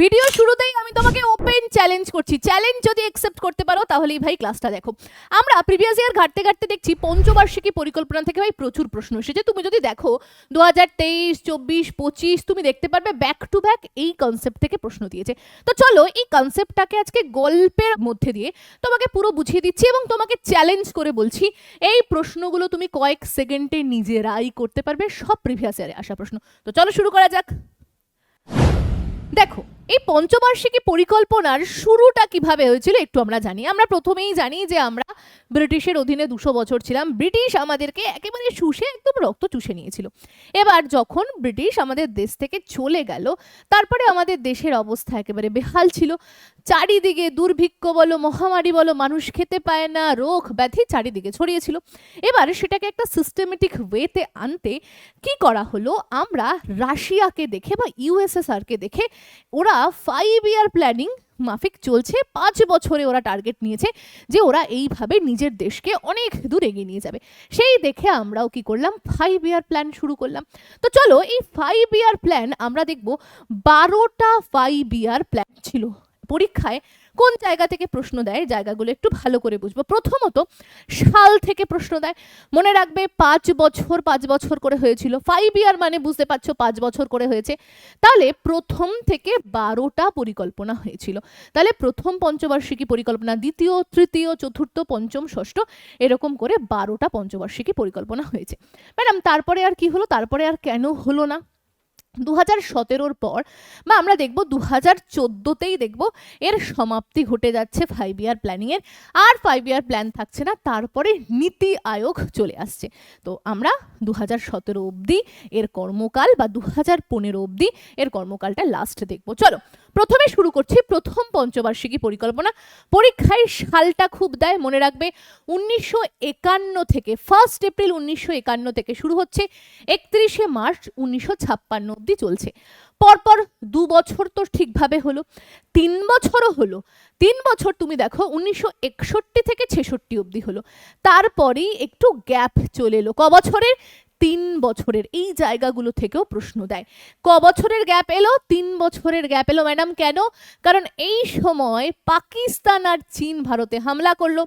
Video শুরুতেই আমি তোমাকে ওপেন চ্যালেঞ্জ করছি। চ্যালেঞ্জ যদি অ্যাকসেপ্ট করতে পারো তাহলেই ভাই ক্লাসটা দেখো। আমরা প্রিভিয়াস ইয়ার ঘাটতে ঘাটতে দেখছি, পঞ্চবার্ষিকী পরিকল্পনা থেকে ভাই প্রচুর প্রশ্ন এসেছে। তুমি যদি দেখো দু হাজার তেইশ, চব্বিশ, পঁচিশ, তুমি দেখতে পারবে ব্যাক টু ব্যাক এই কনসেপ্ট থেকে প্রশ্ন দিয়েছে। তো চলো, এই কনসেপ্টটাকে আজকে গল্পের মধ্যে দিয়ে তোমাকে পুরো বুঝিয়ে দিচ্ছি এবং তোমাকে চ্যালেঞ্জ করে বলছি, এই প্রশ্নগুলো তুমি কয়েক সেকেন্ডে নিজেরাই করতে পারবে, সব প্রিভিয়াস ইয়ারে আসা প্রশ্ন। তো চলো শুরু করা যাক। দেখো এই পঞ্চবার্ষিকী পরিকল্পনার শুরুটা কীভাবে হয়েছিল একটু আমরা জানি। আমরা প্রথমেই জানি যে আমরা ব্রিটিশের অধীনে দুশো বছর ছিলাম। ব্রিটিশ আমাদেরকে একেবারে শুষে একদম রক্ত চুষে নিয়েছিল। এবার যখন ব্রিটিশ আমাদের দেশ থেকে চলে গেল, তারপরে আমাদের দেশের অবস্থা একেবারে বেহাল ছিল। চারিদিকে দুর্ভিক্ষ বলো, মহামারী বলো, মানুষ খেতে পায় না, রোগ ব্যাধি চারিদিকে ছড়িয়েছিল এবার সেটাকে একটা সিস্টেমেটিক ওয়েতে আনতে কি করা হলো? আমরা রাশিয়াকে দেখে বা ইউএসএসআরকে দেখে ওরা ফাইভ ইয়ার প্ল্যানিং মাফিক চলছে, পাঁচ বছরে ওরা টার্গেট নিয়েছে যে ওরা এইভাবে নিজের দেশকে অনেক দূর এগিয়ে নিয়ে যাবে। সেই দেখে আমরাও কি করলাম ফাইভ ইয়ার প্ল্যান শুরু করলাম। তো চলো, এই ফাইভ ইয়ার প্ল্যান আমরা দেখব বারোটা ফাইভ ইয়ার প্ল্যান ছিল। পরীক্ষায় কোন জায়গা থেকে প্রশ্ন দেয়, জায়গাগুলো একটু ভালো করে বুঝব। প্রথমত, সাল থেকে প্রশ্ন দেয়। মনে রাখবে, পাঁচ বছর পাঁচ বছর করে হয়েছিল। ফাইভ ইয়ার মানে বুঝতে পারছ, পাঁচ বছর করে হয়েছে। তাহলে প্রথম থেকে বারোটা পরিকল্পনা হয়েছিল। তাহলে প্রথম পঞ্চবার্ষিকী পরিকল্পনা, দ্বিতীয়, তৃতীয়, চতুর্থ, পঞ্চম, ষষ্ঠ, এরকম করে বারোটা পঞ্চবার্ষিকী পরিকল্পনা হয়েছে। ম্যাডাম, তারপরে আর কি হলো? তারপরে আর কেন হলো না? দু হাজার সতেরোর পর বা আমরা দেখব দু হাজার চোদ্দোতেই দেখব এর সমাপ্তি ঘটে যাচ্ছে ফাইভ ইয়ার প্ল্যানিংয়ের আর ফাইভ ইয়ার প্ল্যান থাকছে না, তারপরে নীতি আয়োগ চলে আসছে। তো আমরা দু হাজার সতেরো অবধি এর কর্মকাল বা দু হাজার পনেরো অবধি এর কর্মকালটা লাস্ট দেখব। চলো প্রথমে শুরু করছি প্রথম পঞ্চবার্ষিকী পরিকল্পনা। পরীক্ষায় সালটা খুব দেয়, মনে রাখবে। উনিশশো একান্ন থেকে ফার্স্ট এপ্রিল উনিশশো একান্ন থেকে শুরু হচ্ছে, একত্রিশে মার্চ উনিশশো ছাপ্পান্ন অবধি চলছে। পরপর দু বছর তো ঠিকভাবে হলো, তিন বছরও হলো। তিন বছর তুমি দেখো, উনিশশো একষট্টি থেকে ছেষট্টি অবধি হলো। তারপরেই একটু গ্যাপ চলে এলো। ক বছরের? তিন বছরের এই জায়গাগুলো থেকেও প্রশ্ন দেয়। ক বছরের গ্যাপ এলো, তিন বছরের গ্যাপ এলো, ম্যাডাম, কেন? কারণ এই সময় পাকিস্তান আর চীন ভারতে হামলা করল,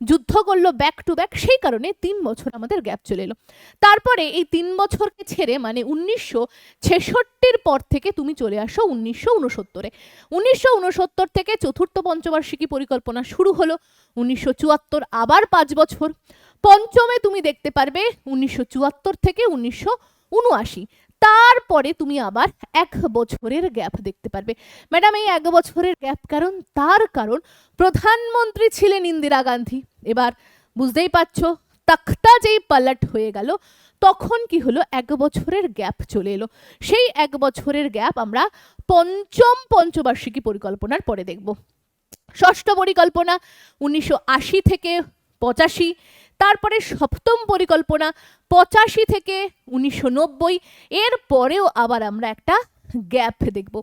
যুদ্ধ করল ব্যাক টু ব্যাক সেই কারণে তিন বছর আমাদের গ্যাপ চলে এলো। তারপরে এই তিন বছরকে ছেড়ে মানে উনিশশো ছেষট্টির পর থেকে তুমি চলে আসো উনিশশো উনসত্তরে উনিশশো উনসত্তর থেকে চতুর্থ পঞ্চবার্ষিকী পরিকল্পনা শুরু হলো, উনিশশো চুয়াত্তর আবার পাঁচ বছর। পঞ্চমে তুমি দেখতে পারবে উনিশশো চুয়াত্তর থেকে উনিশশো উনআশি। তারপরে তুমি আবার এক বছরের গ্যাপ দেখতে পারবে। ম্যাডাম, এই এক বছরের গ্যাপ কারণ, তার কারণ প্রধানমন্ত্রী ছিলেন ইন্দিরা গান্ধী। এবার বুঝতেই পারছ, তখতা যেই পালট হয়ে গেল, তখন কি হলো, এক বছরের গ্যাপ চলে এলো। সেই এক বছরের গ্যাপ আমরা পঞ্চম পঞ্চবার্ষিকী পরিকল্পনার পরে দেখব। ষষ্ঠ পরিকল্পনা উনিশশো আশি থেকে পঁচাশি তারপরে সপ্তম পরিকল্পনা পঁচাশি থেকে উনিশশো নব্বই। এর পরেও আবার আমরা একটা গ্যাপ দেখব।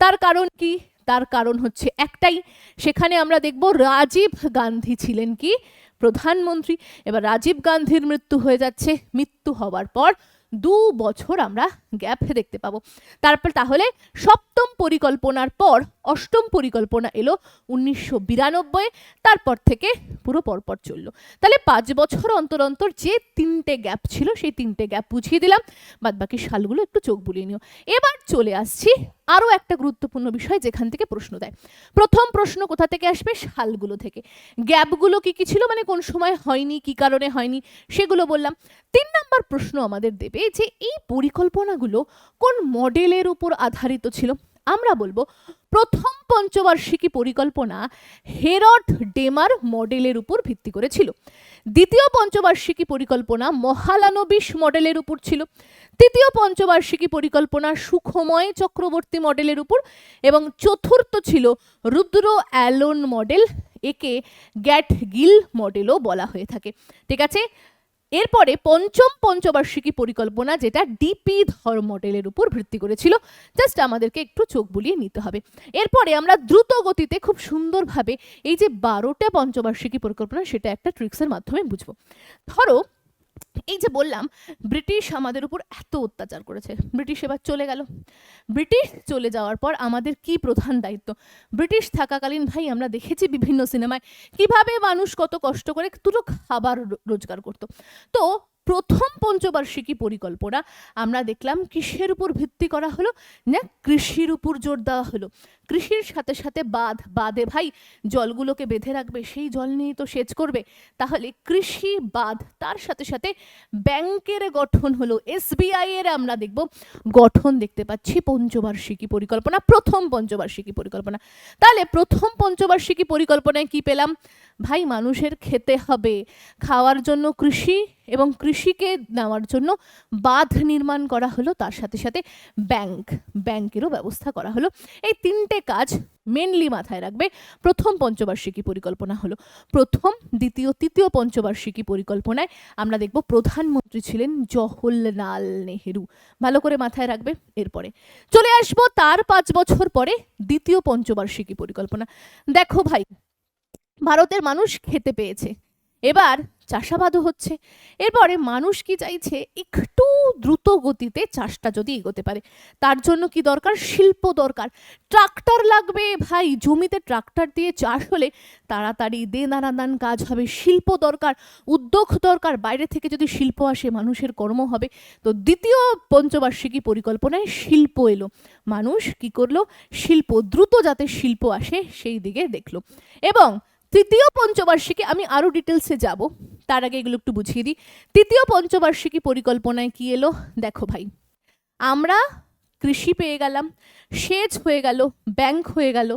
তার কারণ কি? তার কারণ হচ্ছে একটাই। সেখানে আমরা দেখব রাজীব গান্ধী ছিলেন কি? প্রধানমন্ত্রী। এবার রাজীব গান্ধীর মৃত্যু হয়ে যাচ্ছে। মৃত্যু হওয়ার পর দু বছর আমরা গ্যাপ দেখতে পাবো। তারপর তাহলে সপ্তম পরিকল্পনার পর অষ্টম পরিকল্পনা এলো উনিশশো বিরানব্বই, তারপর থেকে পুরো পরপর চলল। তাহলে পাঁচ বছর অন্তর অন্তর যে তিনটে গ্যাপ ছিল, সেই তিনটে গ্যাপ বুঝিয়ে দিলাম। বাদ বাকি সালগুলো একটু চোখ বুলিয়ে নিও। এবার চলে আসছি আরও একটা গুরুত্বপূর্ণ বিষয় যেখান থেকে প্রশ্ন দেয়। প্রথম প্রশ্ন কোথা থেকে আসবে? সালগুলো থেকে। গ্যাপগুলো কি কি ছিল? মানে কোন সময় হয়নি, কি কারণে হয়নি, সেগুলো বললাম। তিন নম্বর প্রশ্ন আমাদের দেবে যে এই পরিকল্পনাগুলো কোন মডেলের উপর আধারিত ছিল? আমরা বলব প্রথম পঞ্চবার্ষিকী পরিকল্পনা হেরট ডেমার মডেলের উপর ভিত্তি করেছিল দ্বিতীয় পঞ্চবার্ষিকী পরিকল্পনা মহালানবিশ মডেলের উপর ছিল। তৃতীয় পঞ্চবার্ষিকী পরিকল্পনা সুখময় চক্রবর্তী মডেলের উপর এবং চতুর্থ ছিল রুদ্র অ্যালোন মডেল, একে গ্যাট গিল মডেলও বলা হয়ে থাকে। ঠিক আছে? এরপরে পঞ্চম পঞ্চবার্ষিকী পরিকল্পনা যেটা ডিপি ধর মডেলের উপর ভিত্তি করেছিল জাস্ট আমাদেরকে একটু চোখ বুলিয়ে নিতে হবে। এরপরে আমরা দ্রুত গতিতে খুব সুন্দরভাবে এই যে বারোটা পঞ্চবার্ষিকী পরিকল্পনা, সেটা একটা ট্রিক্সের মাধ্যমে বুঝব। ধরো এই যে বললাম, ব্রিটিশ আমাদের উপর এত অত্যাচার করেছে। ব্রিটিশ এবার চলে গেল। ব্রিটিশ চলে যাওয়ার পর আমাদের কি প্রধান দায়িত্ব? ব্রিটিশ থাকাকালীন ভাই, আমরা দেখেছি বিভিন্ন সিনেমায় কীভাবে মানুষ কত কষ্ট করে দুটো খাবার রোজগার করতো। তো প্রথম পঞ্চবার্ষিকী পরিকল্পনা আমরা দেখলাম কিসের উপর ভিত্তি করা হলো? না কৃষির উপর জোর দেওয়া হলো। কৃষির সাথে সাথে বাঁধ বাঁধে ভাই, জলগুলোকে বেঁধে রাখবে, সেই জল নিয়েই তো সেচ করবে। তাহলে কৃষি বাঁধ, তার সাথে সাথে ব্যাংকের গঠন হলো, এসবিআই এর আমরা দেখব। গঠন দেখতে পাচ্ছি পঞ্চবার্ষিকী পরিকল্পনা, প্রথম পঞ্চবার্ষিকী পরিকল্পনা। তাহলে প্রথম পঞ্চবার্ষিকী পরিকল্পনায় কি পেলাম? ভাই, মানুষের খেতে হবে, খাওয়ার জন্য কৃষি এবং কৃষিকে নেওয়ার জন্য বাঁধ নির্মাণ করা হলো, তার সাথে সাথে ব্যাংক, ব্যাংকেরও ব্যবস্থা করা হলো। এই তিনটে কাজ মেনলি মাথায় রাখবে। প্রথম পঞ্চবার্ষিকী পরিকল্পনা হলো, প্রথম, দ্বিতীয়, তৃতীয় পঞ্চবার্ষিকী পরিকল্পনায় আমরা দেখব প্রধানমন্ত্রী ছিলেন জওহরলাল নেহেরু। ভালো করে মাথায় রাখবে, এরপরে। চলে আসব তার পাঁচ বছর পরে দ্বিতীয় পঞ্চবার্ষিকী পরিকল্পনা। দেখো ভাই, ভারতের মানুষ খেতে পেয়েছে। এবার চাষাবাদও হচ্ছে। এরপরে মানুষ কি চাইছে? একটু দ্রুত গতিতে চাষটা যদি এগোতে পারে, তার জন্য কি দরকার? শিল্প দরকার। ট্রাক্টর লাগবে ভাই। জমিতে ট্রাক্টর দিয়ে চাষ হলে তাড়াতাড়ি দেনারাদান কাজ হবে। শিল্প দরকার, উদ্যোগ দরকার। বাইরে থেকে যদি শিল্প আসে, মানুষের কর্ম হবে। তো দ্বিতীয় পঞ্চবার্ষিকী পরিকল্পনায় শিল্প এলো। মানুষ কি করল? শিল্প দ্রুত যাতে শিল্প আসে, সেই দিকে দেখল। এবং তৃতীয় পঞ্চবার্ষিকী, আমি আরও ডিটেলসে যাব। তার আগে এগুলো একটু বুঝিয়ে দিই। তৃতীয় পঞ্চবার্ষিকী পরিকল্পনায় কি এলো? দেখো ভাই, আমরা কৃষি পেয়ে গেলাম, সেচ হয়ে গেল ব্যাংক হয়ে গেল।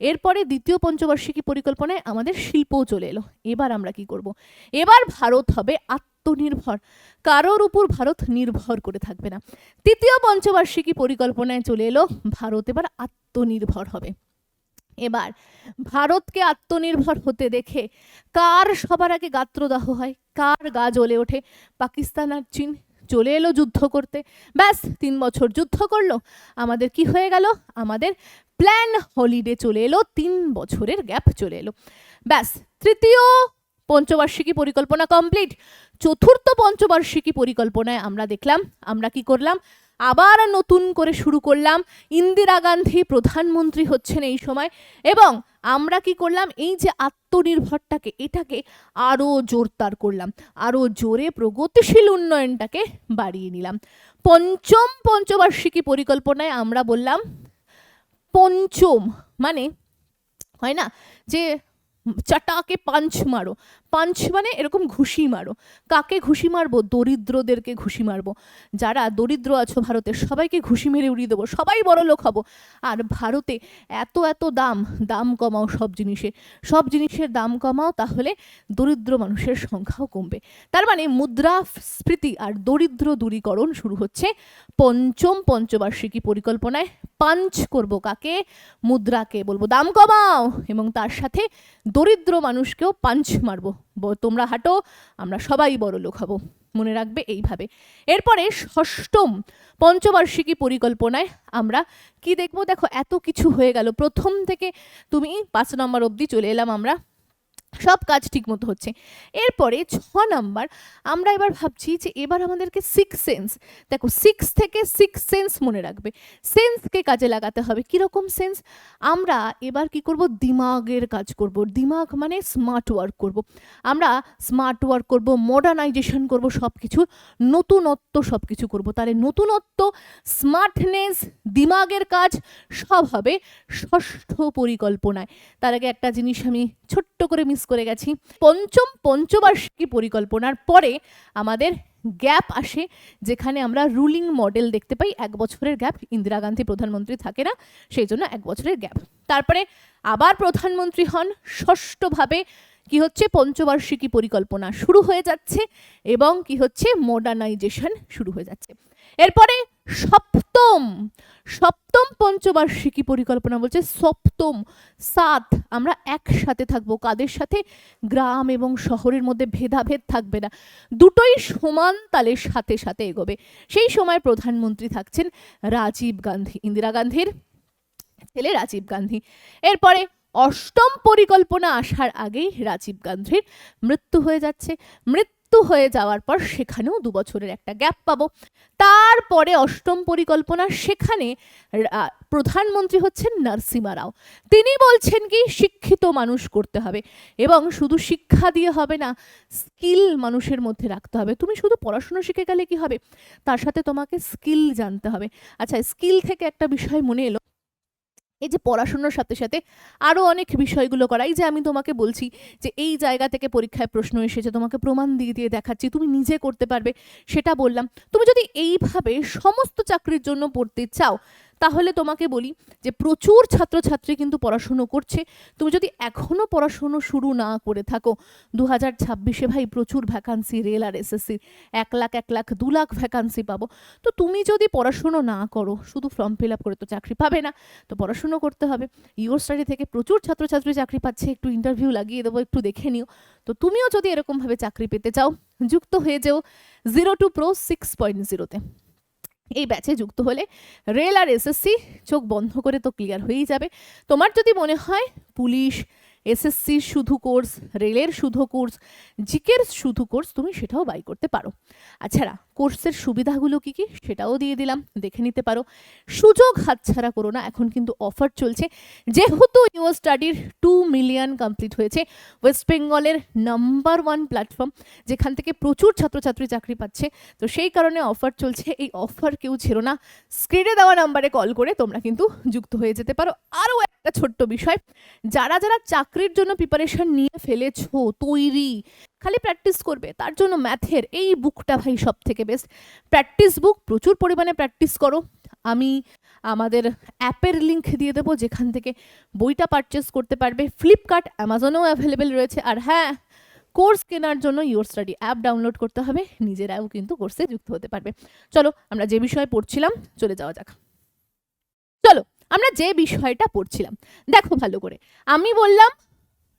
এরপরে দ্বিতীয় পঞ্চবার্ষিকী পরিকল্পনায় আমাদের শিল্পও চলে এলো। এবার আমরা কি করব? এবার ভারত হবে আত্মনির্ভর। কারোর উপর ভারত নির্ভর করে থাকবে না। তৃতীয় পঞ্চবার্ষিকী পরিকল্পনায় চলে এলো, ভারত এবার আত্মনির্ভর হবে। এবার ভারতকে আত্মনির্ভর হতে দেখে কার সবার আগে গাত্রদাহ হয়? কার গা জ্বলে ওঠে? পাকিস্তান আর চীন চলে এলো যুদ্ধ করতে। ব্যাস, তিন বছর যুদ্ধ করল। আমাদের কি হয়ে গেল? আমাদের প্ল্যান হলিডে চলে এলো, তিন বছরের গ্যাপ চলে এলো। ব্যাস, তৃতীয় পঞ্চবার্ষিকী পরিকল্পনা কমপ্লিট। চতুর্থ পঞ্চবার্ষিকী পরিকল্পনায় আমরা দেখলাম, আমরা কি করলাম? আবার নতুন করে শুরু করলাম। ইন্দিরা গান্ধী প্রধানমন্ত্রী হচ্ছেন এই সময় এবং আমরা কি করলাম? এই যে আত্মনির্ভরটাকে, এটাকে আরও জোরদার করলাম। আরও জোরে প্রগতিশীল উন্নয়নটাকে বাড়িয়ে নিলাম। পঞ্চম পঞ্চবার্ষিকী পরিকল্পনায় আমরা বললাম, পঞ্চম মানে হয় না? যে চাটাকে পাঞ্চ মারো। পাঞ্চ মানে এরকম ঘুষি মারো। কাকে ঘুষি মারবো? দরিদ্রদেরকে ঘুষি মারবো। যারা দরিদ্র আছো ভারতে, সবাইকে ঘুষি মেরে উড়িয়ে দেবো। সবাই বড় লোক হব। আর ভারতে এত এত দাম দাম কমাও সব জিনিসে। সব জিনিসের দাম কমাও, তাহলে দরিদ্র মানুষের সংখ্যাও কমবে। তার মানে মুদ্রাস্ফীতি আর দরিদ্র দূরীকরণ শুরু হচ্ছে পঞ্চম পঞ্চবার্ষিকী পরিকল্পনায়। পাঞ্চ করব কাকে? মুদ্রাকে বলব, দাম কমাও! এবং তার সাথে দরিদ্র মানুষকেও পাঞ্চ মারবো। তোমরা হাঁটো, আমরা সবাই বড় লোক হব। মনে রাখবে এইভাবে। এরপরে ষষ্ঠম, পঞ্চবার্ষিকী পরিকল্পনায় আমরা কি দেখব? দেখো, এত কিছু হয়ে গেল। প্রথম থেকে তুমি পাঁচ নম্বর অবধি চলে এলাম আমরা। সব কাজ ঠিকমতো হচ্ছে। এরপরে ছ নাম্বার, আমরা এবার ভাবছি যে এবার আমাদেরকে সিক্স সেন্স দেখো সিক্স থেকে সিক্স সেন্স মনে রাখবে। সেন্সকে কাজে লাগাতে হবে। কীরকম সেন্স আমরা এবার কি করব? দিমাগের কাজ করব। দিমাগ মানে স্মার্ট ওয়ার্ক করব। আমরা স্মার্ট ওয়ার্ক করব মডার্নাইজেশন করব সব কিছু নতুনত্ব সব কিছু করব। তাহলে নতুনত্ব স্মার্টনেস দিমাগের কাজ, সব হবে ষষ্ঠ পরিকল্পনায়। তার আগে একটা জিনিস আমি ছোট্ট করে মিস করে গেছি। পঞ্চম, পঞ্চবার্ষিকী পরিকল্পনার পরে আমাদের গ্যাপ আসে যেখানে আমরা রুলিং মডেল দেখতে পাই। এক বছরের গ্যাপ ইন্দিরা গান্ধী প্রধানমন্ত্রী থাকে না, সেই জন্য এক বছরের গ্যাপ তারপরে আবার প্রধানমন্ত্রী হন। ষষ্ঠভাবে কি হচ্ছে? পঞ্চবার্ষিকী পরিকল্পনা শুরু হয়ে যাচ্ছে এবং কি হচ্ছে? মডার্নাইজেশন শুরু হয়ে যাচ্ছে। এরপরে সপ্তম সপ্তম পঞ্চবার্ষিকী পরিকল্পনা বলছে সপ্তম, সাত, আমরা একসাথে থাকব। কাদের সাথে? গ্রাম এবং শহরের মধ্যে ভেদাভেদ থাকবে না। দুটোই সমান তালের সাথে সাথে এগোবে। সেই সময় প্রধানমন্ত্রী থাকছেন রাজীব গান্ধী, ইন্দিরা গান্ধীর ছেলে রাজীব গান্ধী। এরপরে অষ্টম পরিকল্পনা আসার আগেই রাজীব গান্ধীর মৃত্যু হয়ে যাচ্ছে। মৃত্যু মৃত্যু হয়ে যাওয়ার পর সেখানেও দু বছরের একটা গ্যাপ পাবো। তারপরে অষ্টম পরিকল্পনা সেখানে প্রধানমন্ত্রী হচ্ছেন নরসিমা রাও। তিনি বলছেন কি, শিক্ষিত মানুষ করতে হবে এবং শুধু শিক্ষা দিয়ে হবে না স্কিল মানুষের মধ্যে রাখতে হবে। তুমি শুধু পড়াশুনো শিখে গেলে কি হবে? তার সাথে তোমাকে স্কিল জানতে হবে। আচ্ছা স্কিল থেকে একটা বিষয় মনে এলো। এই যে পড়াশোনার সাথে সাথে আরও অনেক বিষয়গুলো করা এই যে আমি তোমাকে বলছি যে এই জায়গা থেকে পরীক্ষায় প্রশ্ন এসেছে, তোমাকে প্রমাণ দিয়ে দিয়ে দেখাচ্ছি, তুমি নিজে করতে পারবে, সেটা বললাম। তুমি যদি এইভাবে সমস্ত চাকরির জন্য পড়তে চাও তাহলে তোমাকে বলি যে প্রচুর ছাত্রছাত্রী কিন্তু পড়াশুনো করছে। তুমি যদি এখনও পড়াশুনো শুরু না করে থাকো দু হাজার ছাব্বিশে ভাই প্রচুর ভ্যাকান্সি রেল আর এসএসসির এক লাখ এক লাখ, দু লাখ ভ্যাকান্সি পাবো। তো তুমি যদি পড়াশুনো না করো, শুধু ফর্ম ফিল আপ করে তো চাকরি পাবে না, তো পড়াশুনো করতে হবে। ইউর স্টাডি থেকে প্রচুর ছাত্রছাত্রী চাকরি পাচ্ছে, একটু ইন্টারভিউ লাগিয়ে দেবো, একটু দেখে নিও। তো তুমিও যদি এরকমভাবে চাকরি পেতে চাও, যুক্ত হয়ে যেও zero to pro six point জিরোতে এই ব্যাচে যুক্ত হলে রেল আর এসএসসি চোখ বন্ধ করে তো ক্লিয়ার হয়েই যাবে। তোমার যদি মনে হয় পুলিশ এসএসসির শুধু কোর্স রেলের শুধু কোর্স জিকের শুধু কোর্স তুমি সেটাও বাই করতে পারো। আচ্ছাড়া কোর্সের সুবিধাগুলো কি কি সেটাও দিয়ে দিলাম, দেখে নিতে পারো। সুযোগ হাতছাড়া করো না, এখন কিন্তু অফার চলছে। যেহেতু ইউর স্টাডির টু মিলিয়ন কমপ্লিট হয়েছে, ওয়েস্ট বেঙ্গলের নাম্বার ওয়ান প্ল্যাটফর্ম, যেখান থেকে প্রচুর ছাত্রছাত্রী চাকরি পাচ্ছে, তো সেই কারণে অফার চলছে। এই অফার কেউ ছেড়ো না, স্ক্রিনে দেওয়া নাম্বারে কল করে তোমরা কিন্তু যুক্ত হয়ে যেতে পারো। আরও একটা ছোট্ট বিষয়, যারা যারা চাকরির জন্য প্রিপারেশন নিয়ে ফেলেছো, তৈরি খালি প্র্যাকটিস করবে। তার জন্য ম্যাথের এই বুকটা ভাই সব থেকে বেস্ট প্র্যাকটিস বুক প্রচুর পরিমাণে প্র্যাকটিস করো। আমি আমাদের অ্যাপের লিঙ্ক দিয়ে দেবো, যেখান থেকে বইটা পারচেস করতে পারবে। ফ্লিপকার্ট অ্যামাজনেও অ্যাভেলেবেল রয়েছে। আর হ্যাঁ কোর্স কেনার জন্য ইউর স্টাডি অ্যাপ ডাউনলোড করতে হবে। নিজেরাও কিন্তু কোর্সে যুক্ত হতে পারবে। চলো, আমরা যে বিষয়ে পড়ছিলাম, চলে যাওয়া যাক। চলো, আমরা যে বিষয়টা পড়ছিলাম, দেখো ভালো করে। আমি বললাম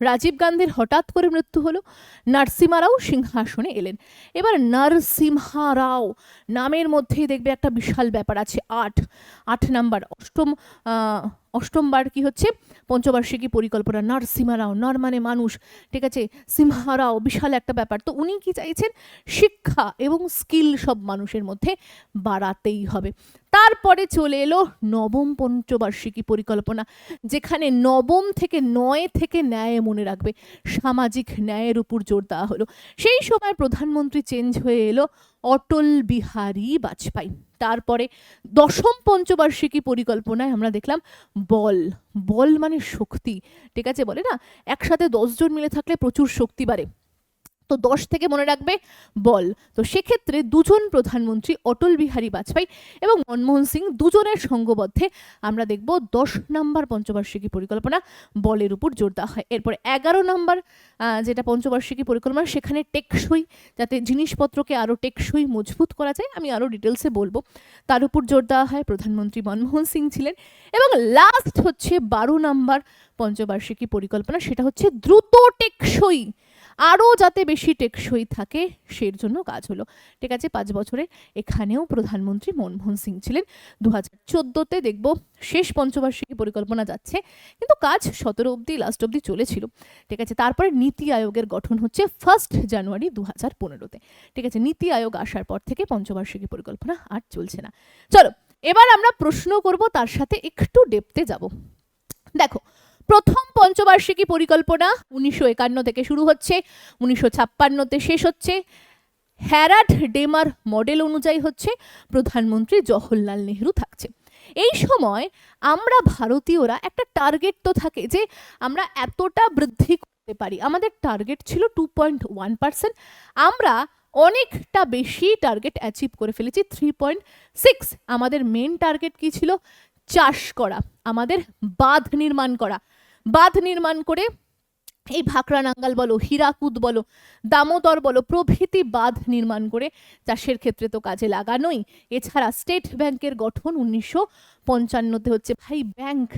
রাজীব গান্ধীর হঠাৎ করে মৃত্যু হলো। নরসিমা রাও সিংহাসনে এলেন। এবার নরসিমহা রাও নামের মধ্যেই দেখবে একটা বিশাল ব্যাপার আছে, আট। আট নাম্বার, অষ্টম অষ্টমবার কি হচ্ছে? পঞ্চবার্ষিকী পরিকল্পনা নরসিমা রাও নর মানে মানুষ, ঠিক আছে? সিমহা রাও বিশাল একটা ব্যাপার। তো উনি কি চাইছেন? শিক্ষা এবং স্কিল সব মানুষের মধ্যে বাড়াতেই হবে। তারপরে চলে এলো নবম পঞ্চবার্ষিকী পরিকল্পনা, যেখানে নবম থেকে নয় থেকে ন্যায় মনে রাখবে, সামাজিক ন্যায়ের উপর জোর দেওয়া হলো। সেই সময় প্রধানমন্ত্রী চেঞ্জ হয়ে এলো অটল বিহারী বাজপেয়ী। তারপরে দশম পঞ্চবার্ষিকী পরিকল্পনায় আমরা দেখলাম বল বল মানে শক্তি, ঠিক আছে? বলে না? একসাথে দশজন মিলে থাকলে প্রচুর শক্তি বাড়ে। তো দশ থেকে মনে রাখবে, বল। তো সেক্ষেত্রে দুজন প্রধানমন্ত্রী অটল বিহারী বাজপেয়ী এবং মনমোহন সিং দুজনের সঙ্গবদ্ধে আমরা দেখব দশ নম্বর পঞ্চবার্ষিকী পরিকল্পনা বলের উপর জোর দেওয়া হয়। এরপর এগারো নম্বর যেটা পঞ্চবার্ষিকী পরিকল্পনা, সেখানে টেকসই, যাতে জিনিসপত্রকে আরও টেকসই, মজবুত করা যায়, আমি আরও ডিটেলসে বলব। তার উপর জোর দেওয়া হয়, প্রধানমন্ত্রী মনমোহন সিং ছিলেন। এবং লাস্ট হচ্ছে বারো নম্বর পঞ্চবার্ষিকী পরিকল্পনা, সেটা হচ্ছে দ্রুত টেকসই আরও যাতে বেশি টেকসই থাকে সের জন্য কাজ হলো। ঠিক আছে, পাঁচ বছরে এখানেও প্রধানমন্ত্রী মনমোহন সিং ছিলেন। দু হাজার চোদ্দোতে দেখব শেষ পঞ্চবার্ষিকী পরিকল্পনা যাচ্ছে, কিন্তু কাজ সতেরো অবধি লাস্ট অবধি চলেছিল। ঠিক আছে, তারপরে নীতি আয়োগের গঠন হচ্ছে ফার্স্ট জানুয়ারি দু হাজার পনেরোতে। ঠিক আছে, নীতি আয়োগ আসার পর থেকে পঞ্চবার্ষিকী পরিকল্পনা আর চলছে না। চলো, এবার আমরা প্রশ্ন করব তার সাথে একটু ডেপতে যাব। দেখো প্রথম পঞ্চবার্ষিকী পরিকল্পনা উনিশশো একান্ন থেকে শুরু হচ্ছে, উনিশশো ছাপ্পান্নতে শেষ হচ্ছে। হ্যারাড ডেমার মডেল অনুযায়ী হচ্ছে, প্রধানমন্ত্রী জওহরলাল নেহরু থাকছে। এই সময় আমরা ভারতীয়রা একটা টার্গেট তো থাকে যে আমরা এতটা বৃদ্ধি করতে পারি। আমাদের টার্গেট ছিল টু পয়েন্ট ওয়ান পার্সেন্ট আমরা অনেকটা বেশি টার্গেট অ্যাচিভ করে ফেলেছি থ্রি পয়েন্ট সিক্স আমাদের মেন টার্গেট কি ছিল? চাষ করা। আমাদের বাঁধ নির্মাণ করা। বাঁধ নির্মাণ করে এই ভাকরা নাঙ্গাল বলো, হীরাকুদ বলো, দামোদর বলো, প্রভৃতি বাঁধ নির্মাণ করে চাষের ক্ষেত্রে তো কাজে লাগানোই। এছাড়া স্টেট ব্যাংকের গঠন উনিশশো পঞ্চান্নতে হচ্ছে। ভাই ব্যাংক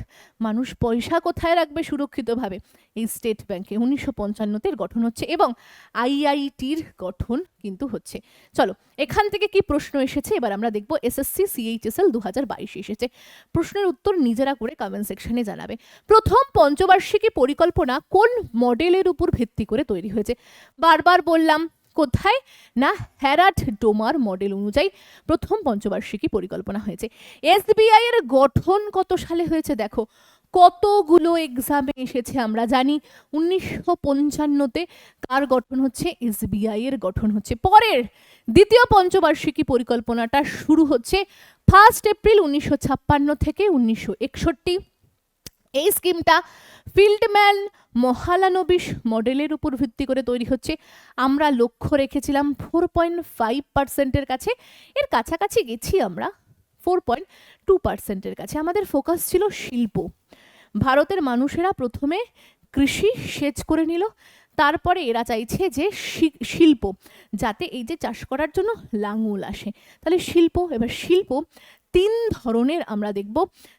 মানুষ পয়সা কোথায় রাখবে সুরক্ষিতভাবে? এই স্টেট ব্যাংকে উনিশশো পঞ্চান্নতে গঠন হচ্ছে এবং আইআইটির গঠন কিন্তু হচ্ছে। চলো, এখান থেকে কি প্রশ্ন এসেছে? এবার আমরা দেখব এসএসসি সিএইচএসএল দু হাজার বাইশে এসেছে। প্রশ্নের উত্তর নিজেরা করে কমেন্ট সেকশনে জানাবে। প্রথম পঞ্চবার্ষিকী পরিকল্পনা কোন মডেলের উপর ভিত্তি করে তৈরি হয়েছে? বারবার বললাম কোথায়? না হ্যারাট ডোমার মডেল অনুযায়ী প্রথম পঞ্চবার্ষিকী পরিকল্পনা হয়েছে। এসবিআই এর গঠন কত সালে হয়েছে দেখো? কতগুলো এক্সামে এসেছে আমরা জানি। উনিশশো পঞ্চান্নতে কার গঠন হচ্ছে? এসবিআই এর গঠন হচ্ছে। পরের দ্বিতীয় পঞ্চবার্ষিকী পরিকল্পনাটা শুরু হচ্ছে ফার্স্ট এপ্রিল উনিশশো ছাপ্পান্ন থেকে উনিশশো একষট্টি। এই স্কিমটা ফিল্ডম্যান মহালানবিশ মডেলের উপর ভিত্তি করে তৈরি হচ্ছে। আমরা লক্ষ্য রেখেছিলাম ফোর পয়েন্ট ফাইভ পার্সেন্টের কাছে। এর কাছাকাছি গেছি আমরা ফোর পয়েন্ট টু পার্সেন্টের কাছে। আমাদের ফোকাস ছিল শিল্প। ভারতের মানুষেরা প্রথমে কৃষি সেচ করে নিল। তারপরে এরা চাইছে যে শিল্প, যাতে এই যে চাষ করার জন্য লাঙল আসে। তাহলে শিল্প, এবার শিল্প তিন ধরনের আমরা দেখব।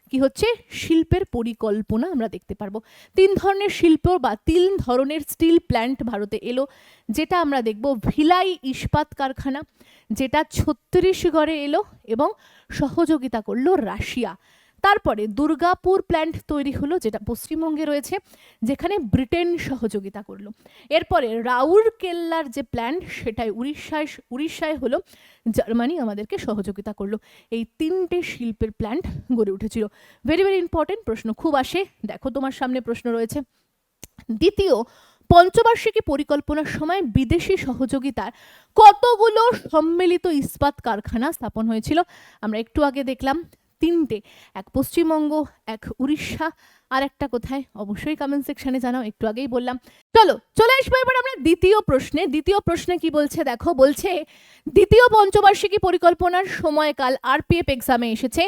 কি হচ্ছে? শিল্পের পরিকল্পনা আমরা দেখতে পারব। তিন ধরনের শিল্প বা তিন ধরনের স্টিল প্ল্যান্ট ভারতে এলো, যেটা আমরা দেখব ভিলাই ইস্পাত কারখানা, যেটা ছত্রিশগড়ে এলো এবং সহযোগিতা করল রাশিয়া। তারপরে দুর্গাপুর প্ল্যান্ট তৈরি হলো, যেটা পশ্চিমবঙ্গে রয়েছে, যেখানে ব্রিটেন সহযোগিতা করল। এরপরে রাউরকেল্লার যে প্ল্যান্ট সেটাই উড়িষ্যায় উড়িষ্যায় হলো, জার্মানি আমাদেরকে সহযোগিতা করল। এই তিনটে শিল্পের প্ল্যান্ট গড়ে উঠেছিল। ভেরি ভেরি ইম্পর্টেন্ট প্রশ্ন খুব আসে। দেখো তোমার সামনে প্রশ্ন রয়েছে। দ্বিতীয়, পঞ্চবার্ষিকী পরিকল্পনার সময় বিদেশি সহযোগিতার কতগুলো সম্মিলিত ইস্পাত কারখানা স্থাপন হয়েছিল? আমরা একটু আগে দেখলাম। তিনটে, এক পশ্চিমবঙ্গ, এক উড়িষ্যা, আর একটা কোথায়? অবশ্যই কমেন্ট সেকশনে জানাও, একটু আগেই বললাম। চলো, চলে আসব এবার আমরা দ্বিতীয় প্রশ্নে। দ্বিতীয় প্রশ্নে কি বলছে? দেখো, বলছে, দ্বিতীয় পঞ্চবার্ষিকী পরিকল্পনার সময়কাল আরপিএফ এক্সামে এসেছে,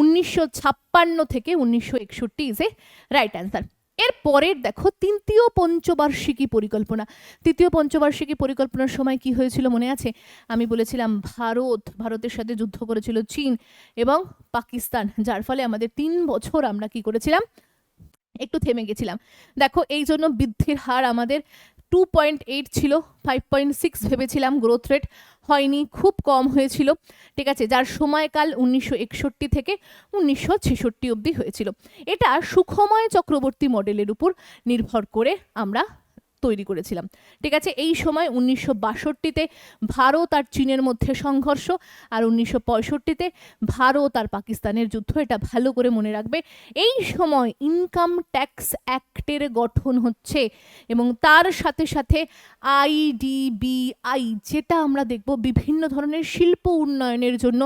উনিশশো ছাপ্পান্ন থেকে উনিশশো একষট্টি ইজ এ রাইট অ্যান্সার এর পরের দেখো তৃতীয় পঞ্চবার্ষিকী পরিকল্পনা। তৃতীয় পঞ্চবার্ষিকী পরিকল্পনার সময় কি হয়েছিল মনে আছে? আমি বলেছিলাম ভারত, ভারতের সাথে যুদ্ধ করেছিল চীন এবং পাকিস্তান, যার ফলে আমাদের তিন বছর আমরা কি করেছিলাম? একটু থেমে গেছিলাম। দেখো এই জন্য বৃদ্ধির হার আমাদের টু পয়েন্ট এইট ছিল ফাইভ পয়েন্ট সিক্স ভেবেছিলাম গ্রোথ রেট হয়নি, খুব কম হয়েছিল, ঠিক আছে, যার সময়কাল উনিশশো একষট্টি থেকে উনিশশো ছেষট্টি অবধি হয়েছিল। এটা সুখময় চক্রবর্তী মডেলের উপর নির্ভর করে আমরা তৈরি করেছিলাম। ঠিক আছে, এই সময় উনিশশো বাষট্টিতে ভারত আর চীনের মধ্যে সংঘর্ষ আর উনিশশো পঁয়ষট্টিতে ভারত আর পাকিস্তানের যুদ্ধ, এটা ভালো করে মনে রাখবে। এই সময় ইনকাম ট্যাক্স অ্যাক্টের গঠন হচ্ছে এবং তার সাথে সাথে আইডিবিআই যেটা আমরা দেখব বিভিন্ন ধরনের শিল্প উন্নয়নের জন্য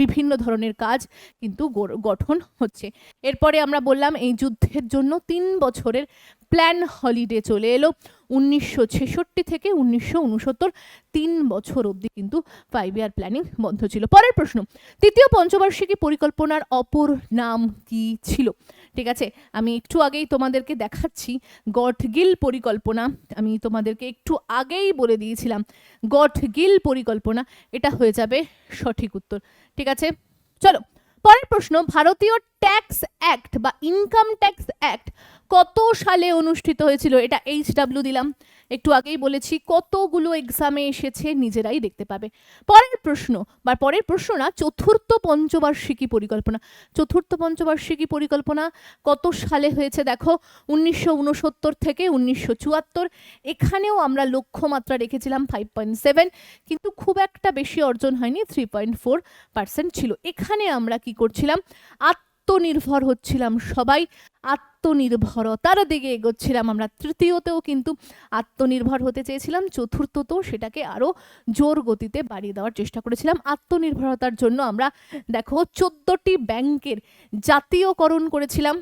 বিভিন্ন ধরনের কাজ কিন্তু গঠন হচ্ছে। এরপরে আমরা বললাম এই যুদ্ধের জন্য তিন বছরের প্ল্যান হলিডে চলে এলো। উনিশশো ছেষট্টি থেকে উনিশশো উনসত্তর, তিন বছর অবধি কিন্তু ফাইভ ইয়ার প্ল্যানিং বন্ধ ছিল। পরের প্রশ্ন, তৃতীয় পঞ্চবার্ষিকী পরিকল্পনার অপর নাম কি ছিল? ঠিক আছে, আমি একটু আগেই তোমাদেরকে দেখাচ্ছি গঠগিল পরিকল্পনা। আমি তোমাদেরকে একটু আগেই বলে দিয়েছিলাম গঠগিল পরিকল্পনা, এটা হয়ে যাবে সঠিক উত্তর। ঠিক আছে, চলো, পরের প্রশ্ন, ভারতীয় ট্যাক্স অ্যাক্ট বা ইনকাম ট্যাক্স অ্যাক্ট কত সালে অনুষ্ঠিত হয়েছিল? এটা এইচ ডাব্লিউ দিলাম। একটু আগেই বলেছি, কতগুলো এক্সামে এসেছে নিজেরাই দেখতে পাবে। পরের প্রশ্ন, বা পরের প্রশ্ন না, চতুর্থ পঞ্চবার্ষিকী পরিকল্পনা। চতুর্থ পঞ্চবার্ষিকী পরিকল্পনা কত সালে হয়েছে দেখো? উনিশশো উনসত্তর থেকে উনিশশো চুয়াত্তর। এখানেও আমরা লক্ষ্যমাত্রা রেখেছিলাম ফাইভ পয়েন্ট সেভেন কিন্তু খুব একটা বেশি অর্জন হয়নি থ্রি পয়েন্ট ফোর পার্সেন্ট ছিল। এখানে আমরা কি করছিলাম? আত্মনির্ভর হচ্ছিলাম সবাই। আত্মনির্ভরতার দিকে এগোচ্ছিলাম আমরা। তৃতীয়তেও কিন্তু আত্মনির্ভর হতে চেয়েছিলাম। চতুর্থতেও সেটাকে আরও জোর গতিতে বাড়িয়ে দেওয়ার চেষ্টা করেছিলাম। আত্মনির্ভরতার জন্য আমরা দেখো চোদ্দোটি ব্যাংকের জাতীয়করণ করেছিলাম।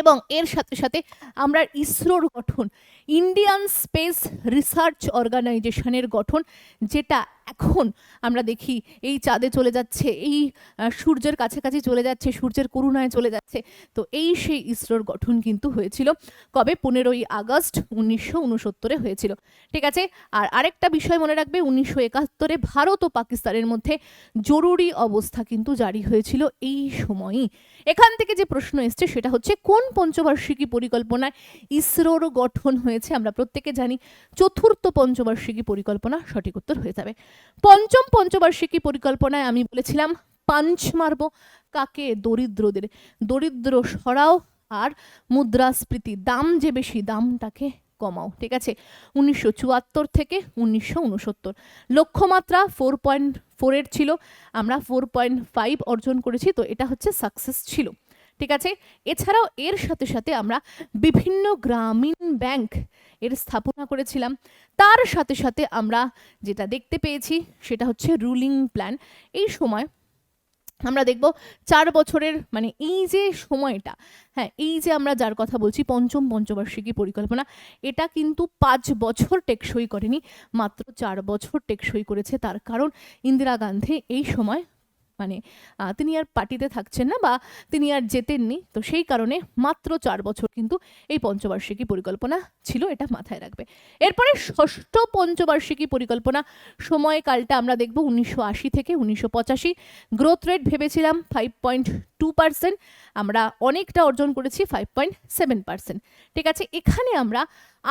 এবং এর সাথে সাথে আমরা ইসরোর গঠন ইন্ডিয়ান স্পেস রিসার্চ অর্গানাইজেশনের গঠন, যেটা এখন আমরা দেখি, এই চাঁদে চলে যাচ্ছে, এই সূর্যের কাছাকাছি চলে যাচ্ছে, সূর্যের করুণায় চলে যাচ্ছে। তো এই সেই ইসরোর গঠন কিন্তু হয়েছিল কবে? পনেরোই আগস্ট উনিশশো উনসত্তরে হয়েছিল। ঠিক আছে? আর আরেকটা বিষয় মনে রাখবে, উনিশশো একাত্তরে ভারত ও পাকিস্তানের মধ্যে জরুরি অবস্থা কিন্তু জারি হয়েছিল এই সময়ই। এখান থেকে যে প্রশ্ন এসছে, সেটা হচ্ছে, কোন পঞ্চবার্ষিকী পরিকল্পনায় ইসরোর গঠন হয়েছে? আমরা প্রত্যেকে জানি চতুর্থ পঞ্চবার্ষিকী পরিকল্পনা সঠিক উত্তর হয়ে যাবে। পঞ্চম পঞ্চবার্ষিকী পরিকল্পনায় আমি বলেছিলাম, পাঞ্চ মারবো কাকে? দরিদ্রদের। দরিদ্র সরাও আর মুদ্রাস্ফীতি, দাম যে বেশি, দামটাকে কমাও, ঠিক আছে? উনিশশো চুয়াত্তর থেকে উনিশশো উনসত্তর লক্ষ্যমাত্রা ফোর পয়েন্ট ফোরের ছিল, আমরা ফোর পয়েন্ট ফাইভ অর্জন করেছি, তো এটা হচ্ছে সাকসেস ছিল। ঠিক আছে? এছাড়াও এর সাথে সাথে আমরা বিভিন্ন গ্রামীণ ব্যাংক এর স্থাপনা করেছিলাম। তার সাথে সাথে আমরা যেটা দেখতে পেয়েছি সেটা হচ্ছে রুলিং প্ল্যান। এই সময় আমরা দেখব চার বছরের মানে এই যে সময়টা হ্যাঁ এই যে আমরা যার কথা বলছি পঞ্চম পঞ্চবার্ষিকী পরিকল্পনা, এটা কিন্তু পাঁচ বছর টেকসই করেনি, মাত্র চার বছর টেকসই করেছে। তার কারণ ইন্দিরা গান্ধী এই সময় মানে তিনি আর পার্টিতে থাকছেন না বা তিনি আর যেতেননি। তো সেই কারণে মাত্র চার বছর কিন্তু এই পঞ্চবার্ষিকী পরিকল্পনা ছিল, এটা মাথায় রাখবে। এরপরে ষষ্ঠ পঞ্চবার্ষিকী পরিকল্পনা, সময়কালটা আমরা দেখব উনিশশো আশি থেকে উনিশশো পঁচাশি। গ্রোথ রেট ভেবেছিলাম ফাইভ পয়েন্ট টু পার্সেন্ট আমরা অনেকটা অর্জন করেছি ফাইভ পয়েন্ট সেভেন পার্সেন্ট ঠিক আছে, এখানে আমরা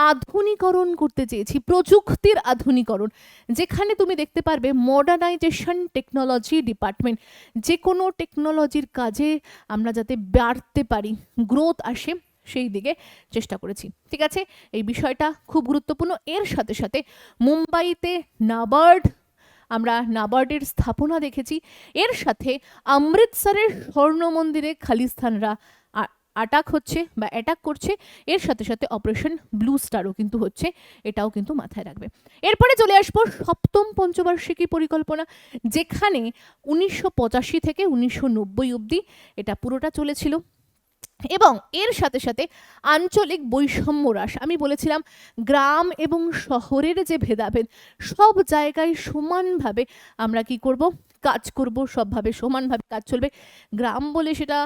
আধুনিকরণ করতে চেয়েছি, প্রযুক্তির আধুনিকরণ। যেখানে তুমি দেখতে পারবে মডার্নাইজেশন টেকনোলজি ডিপার্টমেন্ট যে কোনো টেকনোলজির কাজে আমরা যাতে বাড়তে পারি গ্রোথ আসে, সেই দিকে চেষ্টা করেছি। ঠিক আছে? এই বিষয়টা খুব গুরুত্বপূর্ণ। এর সাথে সাথে মুম্বাইতে নাবার্ড, আমরা নাবার্ডের স্থাপনা দেখেছি। এর সাথে অমৃতসরের স্বর্ণ মন্দিরে খালিস্তানরা আটাক হচ্ছে বা অ্যাটাক করছে, এর সাথে সাথে অপারেশন ব্লু স্টারও কিন্তু হচ্ছে, এটাও কিন্তু মাথায় রাখবে। এরপরে চলে আসব সপ্তম পঞ্চবার্ষিকী পরিকল্পনা, যেখানে উনিশশো পঁচাশি থেকে উনিশশো নব্বই অব্দি এটা পুরোটা চলেছিল। এবং এর সাথে সাথে আঞ্চলিক বৈষম্য হ্রাস। আমি বলেছিলাম, গ্রাম এবং শহরের যে ভেদাভেদ, সব জায়গায় সমানভাবে আমরা কি করব? কাজ করব, সবভাবে সমানভাবে কাজ চলবে। গ্রাম বলে সেটা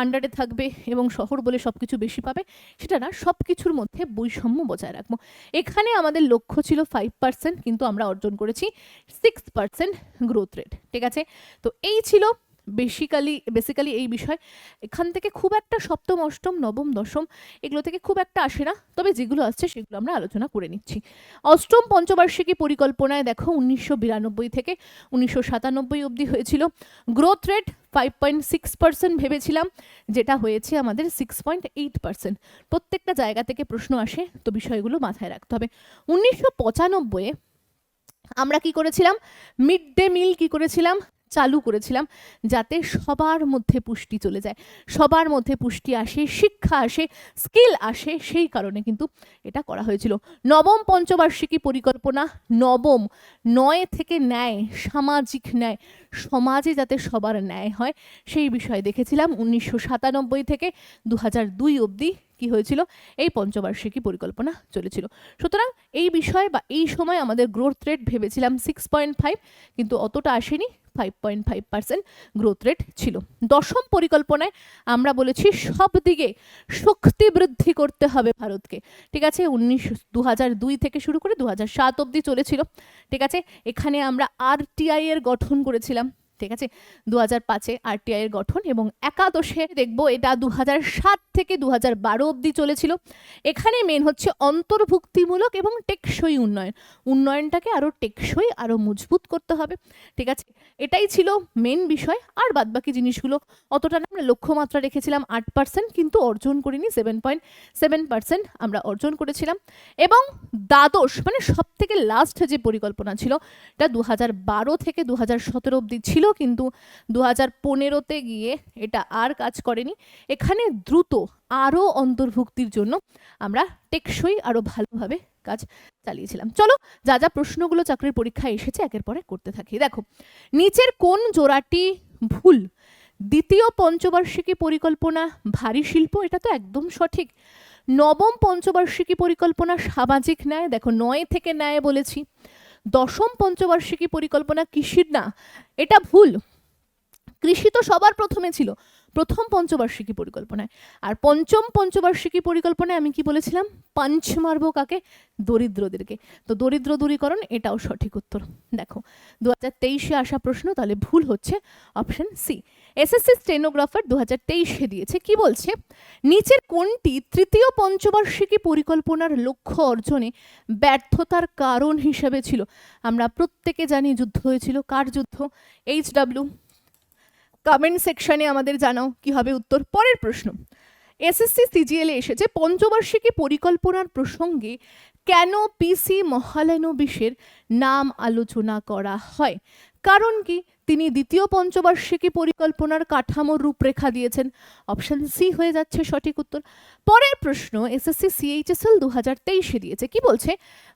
আন্ডারে থাকবে এবং শহর বলে সব কিছু বেশি পাবে, সেটা না সব কিছুর মধ্যে বৈষম্য বজায় রাখব। এখানে আমাদের লক্ষ্য ছিল ফাইভ পার্সেন্ট কিন্তু আমরা অর্জন করেছি সিক্স পার্সেন্ট গ্রোথ রেট ঠিক আছে? তো এই ছিল বেসিক্যালি বেসিক্যালি এই বিষয়। এখান থেকে খুব একটা সপ্তম, অষ্টম, নবম, দশম এগুলো থেকে খুব একটা আসে না। তবে যেগুলো আসছে সেগুলো আমরা আলোচনা করে নিচ্ছি। অষ্টম, পঞ্চবার্ষিকী পরিকল্পনায় দেখো উনিশশো বিরানব্বই থেকে উনিশশো সাতানব্বই অবধি হয়েছিল। Growth rate five point six percent ভেবেছিলাম, যেটা হয়েছে আমাদের সিক্স পয়েন্ট এইট পার্সেন্ট প্রত্যেকটা জায়গা থেকে প্রশ্ন আসে, তো বিষয়গুলো মাথায় রাখতে হবে। উনিশশো পঁচানব্বইয়ে আমরা কি করেছিলাম? মিড ডে মিল কি করেছিলাম? চালু করেছিলাম যাতে সবার মধ্যে পুষ্টি চলে যায়। সবার মধ্যে পুষ্টি আসে, শিক্ষা আসে, স্কিল আসে, সেই কারণে কিন্তু এটা করা হয়েছিল। নবম পঞ্চবার্ষিকী পরিকল্পনা, নবম, নয় থেকে ন্যায়, সামাজিক ন্যায়, সমাজে যাতে সবার ন্যায় হয়, সেই বিষয়ে দেখেছিলাম উনিশশো সাতানব্বই থেকে দু হাজার দুই অবধি। কি হয়েছিল? এই পঞ্চবার্ষিকী পরিকল্পনা চলেছিল। সুতরাং এই বিষয়ে বা এই সময় আমাদের গ্রোথ রেট ভেবেছিলাম সিক্স পয়েন্ট ফাইভ কিন্তু অতটা আসেনি five point five percent growth rate ছিল। দশম পরিকল্পনায় আমরা বলেছি সব দিকে শক্তি বৃদ্ধি করতে হবে ভারতকে। ঠিক আছে, উনিশ দু হাজার দুই থেকে শুরু করে দু হাজার সাত অবধি চলেছিল। ঠিক আছে, এখানে আমরা আরটিআই এর গঠন করেছিলাম। ঠিক আছে? দু হাজার পাঁচে আরটিআই এর গঠন এবং একাদশে দেখব এটা দু হাজার সাত থেকে দু হাজার বারো অবধি চলেছিল। এখানে মেন হচ্ছে অন্তর্ভুক্তিমূলক এবং টেকসই উন্নয়ন। উন্নয়নটাকে আরও টেকসই আরও মজবুত করতে হবে, ঠিক আছে? এটাই ছিল মেন বিষয়। আর বাদবাকি জিনিসগুলো অতটা না, আমরা লক্ষ্যমাত্রা রেখেছিলাম আট পার্সেন্ট কিন্তু অর্জন করিনি সেভেন পয়েন্ট সেভেন পার্সেন্ট আমরা অর্জন করেছিলাম। এবং দ্বাদশ মানে সব থেকে লাস্ট যে পরিকল্পনা ছিল, এটা দু হাজার বারো থেকে দু হাজার সতেরো অবধি ছিল। কিন্তু দু হাজার পনেরোতে গিয়ে এটা আর কাজ করেনি। এখানে দ্রুত আরও অন্তর্ভুক্তির জন্য আমরা টেকসই আরও ভালোভাবে কাজ চালিয়েছিলাম। চলো, যা যা প্রশ্নগুলো চাকরির পরীক্ষায় এসেছে, একের পরে করতে থাকি। দেখো, নিচের কোন জোড়াটি ভুল? দ্বিতীয় পঞ্চবার্ষিকী পরিকল্পনা ভারী শিল্প, এটা তো একদম সঠিক। নবম পঞ্চবার্ষিকী পরিকল্পনা সামাজিক ন্যায়, দেখো নয় থেকে ন্যায় বলেছি। দশম পঞ্চবার্ষিকী পরিকল্পনা কৃষির না, এটা ভুল। কৃষি তো সবার প্রথমে ছিল, প্রথম পঞ্চবার্ষিকী পরিকল্পনায়। আর পঞ্চম পঞ্চবার্ষিকী পরিকল্পনায় আমি কি বলেছিলাম? পাঞ্চ মারবো কাকে? দরিদ্রদেরকে। তো দরিদ্র দূরীকরণ, এটাও সঠিক উত্তর। দেখো, দু হাজার তেইশে আসা প্রশ্ন, তাহলে ভুল হচ্ছে, অপশন সি। এসএসসি স্টেনোগ্রাফার দু হাজার তেইশে দিয়েছে। কি বলছে? নিচের কোনটি তৃতীয় পঞ্চবার্ষিকী পরিকল্পনার লক্ষ্য অর্জনে ব্যর্থতার কারণ হিসেবে ছিল? আমরা প্রত্যেকে জানি যুদ্ধ হয়েছিল। কার যুদ্ধ? H W. কমেন্ট সেকশনে আমাদের জানাও কি হবে উত্তর। পরের প্রশ্ন। এসএসসি সিজিএল এসেছে। পঞ্চবার্ষিকী পরিকল্পনার প্রসঙ্গে কেন পিসি মহালানবিশের নাম আলোচনা করা হয়? কারণ কি? তিনি দ্বিতীয় পঞ্চবার্ষিকী পরিকল্পনার কাঠামোর রূপরেখা দিয়েছেন। অপশন সি হয়ে যাচ্ছে সঠিক উত্তর। পরের প্রশ্ন, এসএসসি সিএইচএসএল দু হাজার তেইশে দিয়েছে। কি বলছে?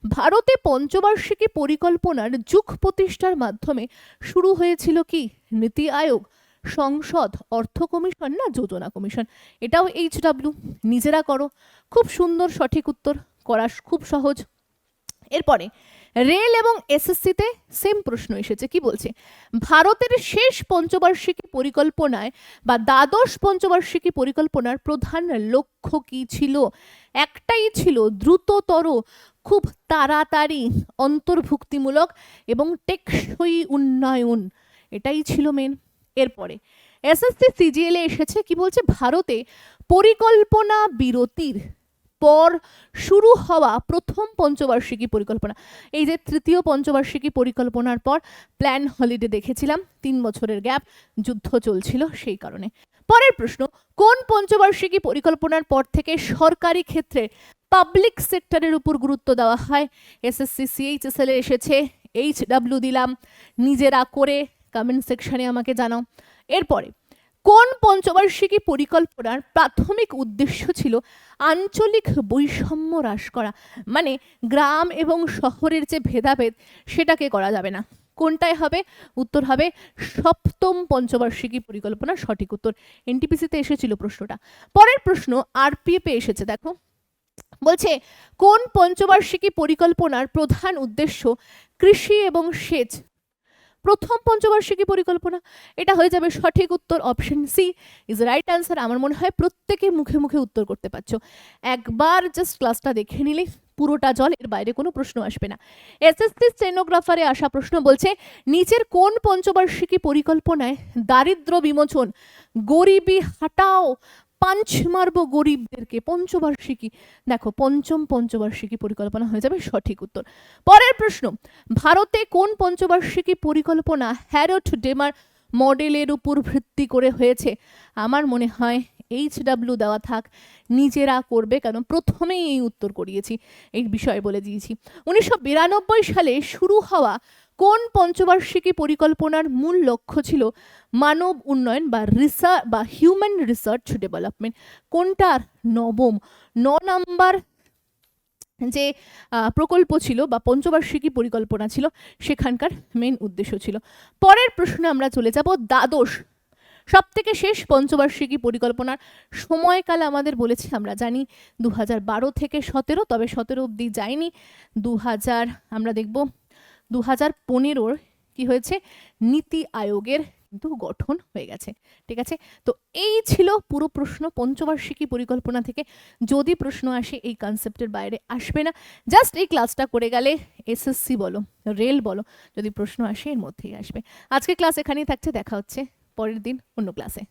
ভারতে পঞ্চবার্ষিকী পরিকল্পনার যুগ প্রতিষ্ঠার মাধ্যমে শুরু হয়েছিল কি? নীতি আয়োগ, সংসদ, অর্থ কমিশন না যোজনা কমিশন? এটাও এইচ ডাব্লিউ নিজেরা করো। খুব সুন্দর সঠিক উত্তর। করা খুব সহজ। এরপরে রেল এবং এসএসসিতে সেম প্রশ্ন এসেছে, কি বলছে? ভারতের শেষ পঞ্চবার্ষিকী পরিকল্পনায় বা দ্বাদশ পঞ্চবার্ষিকী পরিকল্পনার প্রধান লক্ষ্য কি ছিল? একটাই ছিল দ্রুততর, খুব তাড়াতাড়ি অন্তর্ভুক্তিমূলক এবং টেকসই উন্নয়ন। এটাই ছিল মেন এরপরে, এসএসসি সিজিএল এসেছে, কি বলছে? ভারতে পরিকল্পনা বিরতির পর শুরু হওয়া প্রথম পঞ্চবার্ষিকী পরিকল্পনা। এই যে তৃতীয় পঞ্চবার্ষিকী পরিকল্পনার পর প্ল্যান হলিডে দেখেছিলাম, তিন বছরের গ্যাপ যুদ্ধ চলছিল সেই কারণে। পরের প্রশ্ন, কোন পঞ্চবার্ষিকী পরিকল্পনার পর থেকে সরকারি ক্ষেত্রে পাবলিক সেক্টরের উপর গুরুত্ব দেওয়া হয়? এসএসসি সিএইচএসএল এসেছে এইচ ডাব্লিউ দিলাম, নিজেরা করে কমেন্ট সেকশনে আমাকে জানাও। এরপরে কোন পঞ্চবার্ষিকী পরিকল্পনার প্রাথমিক উদ্দেশ্য ছিল আঞ্চলিক বৈষম্য হ্রাস করা? মানে গ্রাম এবং শহরের যে ভেদাভেদ, সেটাকে করা যাবে না। কোনটায় হবে? উত্তর হবে সপ্তম পঞ্চবার্ষিকী পরিকল্পনা সঠিক উত্তর। এনটিপিসিতে এসেছিল প্রশ্নটা। পরের প্রশ্ন আরপিএফ এসেছে, দেখো। বলছে, কোন পঞ্চবার্ষিকী পরিকল্পনার প্রধান উদ্দেশ্য কৃষি এবং সেচ প্রথম পঞ্চবার্ষিকী পরিকল্পনা। এটা হয়ে যাবে সঠিক উত্তর option C is right answer আমার মনে হয় প্রত্যেকে মুখে মুখে উত্তর করতে পারছ। একবার জাস্ট ক্লাসটা দেখে নিলে পুরোটা জল এর বাইরে কোনো প্রশ্ন আসবে না। এসএসসি স্টেনোগ্রাফারে আসা প্রশ্ন বলছে, নিচের কোন পঞ্চবার্ষিকী পরিকল্পনায় দারিদ্র বিমোচন গরিবি হাটাও পাঞ্চ মারবো গরিবদেরকে, পঞ্চবার্ষিকী। দেখো, পঞ্চম পঞ্চবার্ষিকী পরিকল্পনা হয়ে যাবে সঠিক উত্তর। পরের প্রশ্ন, ভারতে কোন পঞ্চবার্ষিকী পরিকল্পনা হ্যারোট ডেমার মডেলের উপর ভিত্তি করে হয়েছে? আমার মনে হয় এইচ ডাব্লিউ দেওয়া থাক, নিজেরা করবে, কেন প্রথমেই এই উত্তর করিয়েছি, এই বিষয়ে বলে দিয়েছি। উনিশশো বিরানব্বই সালে শুরু হওয়া কোন পঞ্চবার্ষিকী পরিকল্পনার মূল লক্ষ্য ছিল মানব উন্নয়ন বা রিসার্চ বা হিউম্যান রিসার্চ ডেভেলপমেন্ট কোনটার নবম? ন নাম্বার যে প্রকল্প ছিল বা পঞ্চবার্ষিকী পরিকল্পনা ছিল, সেখানকার মেন উদ্দেশ্য ছিল। পরের প্রশ্নে আমরা চলে যাব দ্বাদশ। সব থেকে শেষ পঞ্চবার্ষিকী পরিকল্পনার সময়কাল আমাদের বলেছি, আমরা জানি দু বারো থেকে সতেরো, তবে সতেরো অবধি যায়নি দু হাজার আমরা দেখব দু হাজার পনেরোর কি হয়েছে? নীতি আয়োগের কিন্তু গঠন হয়ে গেছে, ঠিক আছে? তো এই ছিল পুরো প্রশ্ন পঞ্চবার্ষিকী পরিকল্পনা থেকে। যদি প্রশ্ন আসে, এই কনসেপ্টের বাইরে আসবে না। জাস্ট এই ক্লাসটা করে গেলে এসএসসি বলো রেল বলো, যদি প্রশ্ন আসে, এর মধ্যেই আসবে। আজকে ক্লাস এখানেই থাকছে, দেখা হচ্ছে পরের দিন অন্য ক্লাসে